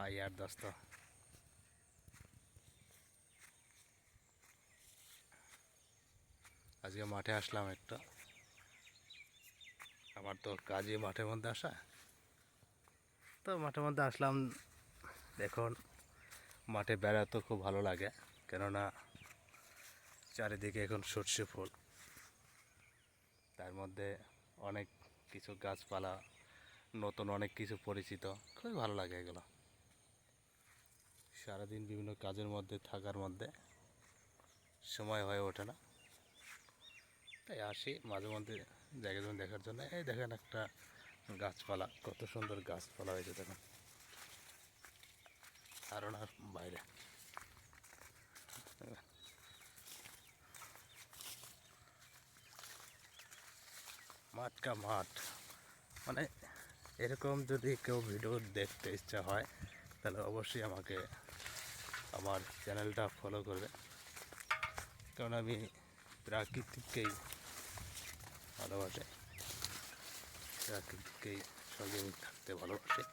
High यार दोस्तों আজকে মাঠে আসলাম একটা আমার তো কাজে মাঠের মধ্যে আসা তো মাঠের মধ্যে আসলাম দেখুন মাঠে বেড়াতে খুব ভালো লাগে কেননা চারিদিকে এখন সর্ষে ফুল তার মধ্যে অনেক কিছু গাছপালা নতুন অনেক কিছু পরিচিত খুবই ভালো লাগে এগুলো সারাদিন বিভিন্ন কাজের মধ্যে, থাকার মধ্যে সময় হয়ে ওঠে না। তাই আসি মাঝে মধ্যে জায়গা জমি দেখার জন্য। এই দেখেন একটা গাছপালা, কত সুন্দর গাছপালা হয়েছে দেখুন। ধারণার বাইরে। মাঠ কা মাঠ। মানে এরকম যদি কেউ ভিডিও দেখতে ইচ্ছা হয় তাহলে অবশ্যই আমাকে আমার চ্যানেলটা ফলো করবে। কারণ আমি প্রাকৃতিককেই ভালোবাসি। প্রাকৃতিককেই সঙ্গে থাকতে ভালোবাসি।